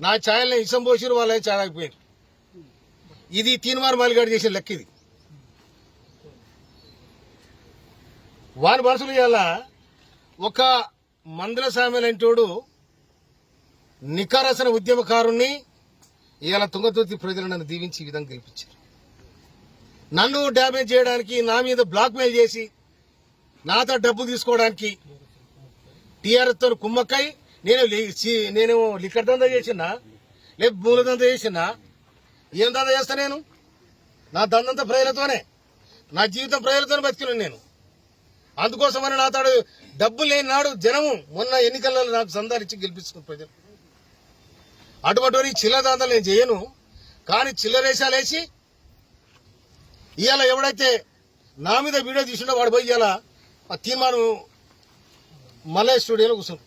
నా ఛాయల్ని ఇసం పోసిరు వాళ్ళే ఛాయ్ ఇది తీన్మార్ మాలిగాడు చేసిన లెక్క ఇది. వారి మనసులు ఇలా ఒక మందుల సామెలంటోడు నికారసన ఉద్యమకారుణ్ణి ఇవాళ తుంగతుర్తి ప్రజలు నన్ను దీవించి ఈ విధంగా గెలిపించారు. నన్ను డ్యామేజ్ చేయడానికి నా మీద బ్లాక్మెయిల్ చేసి నాతో డబ్బు తీసుకోవడానికి టీఆర్ఎస్తో కుమ్మక్కై నేను నేను లిక్కర్ దందా చేసినా లేదు భూముల దందా చేసినా ఏం దందా చేస్తా నేను? నా దందంతా ప్రజలతోనే నా జీవితం ప్రజలతోనే బతికినాను నేను. అందుకోసమని నా తాడు డబ్బు లేని నాడు జనము మొన్న ఎన్నికలలో నాకు సందాలిచ్చి గెలిపించుకుని ప్రజలు. అటువంటి చిల్లర దందాలు నేను చేయను. కానీ చిల్లరేషాలేసి ఇవాళ ఎవడైతే నా మీద వీడియో తీసుండో వాడు పోయి ఇవాళ ఆ తీర్మానం మలయ స్టూడియోలో కూర్చున్నాడు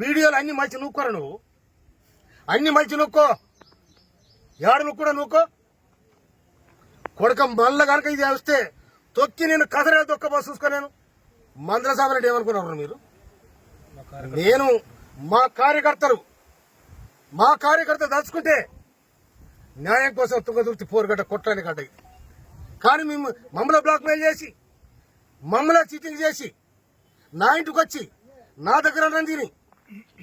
వీడియోలు అన్ని మంచి నూక్కోరు నువ్వు? అన్ని మంచి నూక్కో. ఏడు నువ్వు కూడా నూక్కో? కొడక మళ్ళ కనుక ఇది వస్తే తొక్కి నేను కథరే దొక్క బస్ చూసుకో నేను. మందల సాబరెడ్డి ఏమనుకున్నారు మీరు? నేను మా కార్యకర్తలు. మా కార్యకర్త దలుచుకుంటే న్యాయం కోసం తుంగదుర్తి పోరుగడ్డ కొట్టని గడ్డ ఇది. కానీ మేము మమ్మల్ని బ్లాక్మెయిల్ చేసి మమ్మల్ని చీటింగ్ చేసి నా ఇంటికి వచ్చి నా దగ్గర నందిని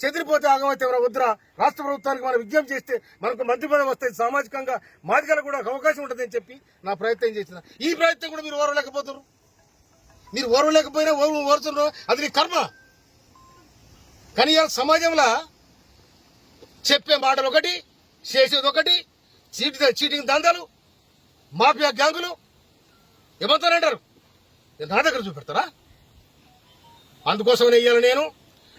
చెదిరిపోతే ఆగమైతే మన వద్దురా? రాష్ట్ర ప్రభుత్వానికి మనం విజ్ఞప్తి చేస్తే మనకు మంత్రి పదవి వస్తుంది సామాజికంగా మాదిగలకు కూడా ఒక అవకాశం ఉంటుందని చెప్పి నా ప్రయత్నం చేసిన ఈ ప్రయత్నం కూడా మీరు ఓరలేకపోతున్నారు మీరు ఓరలేకపోయినా ఓరు ఓరుతున్నారు. అది నీ కర్మ. కానీ సమాజంలో చెప్పే మాటలు ఒకటి చేసేది ఒకటి చీటి చీటింగ్ దందాలు మాఫియా గ్యాంగులు ఏమంటారంటారు? నా దగ్గర చూపెడతారా? అందుకోసమనే ఇయ్యాలి నేను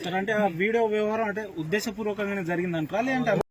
సార్ అంటే ఆ వీడియో వ్యవహారం అంటే ఉద్దేశపూర్వకంగానే జరిగిందంటారా? లేదంటే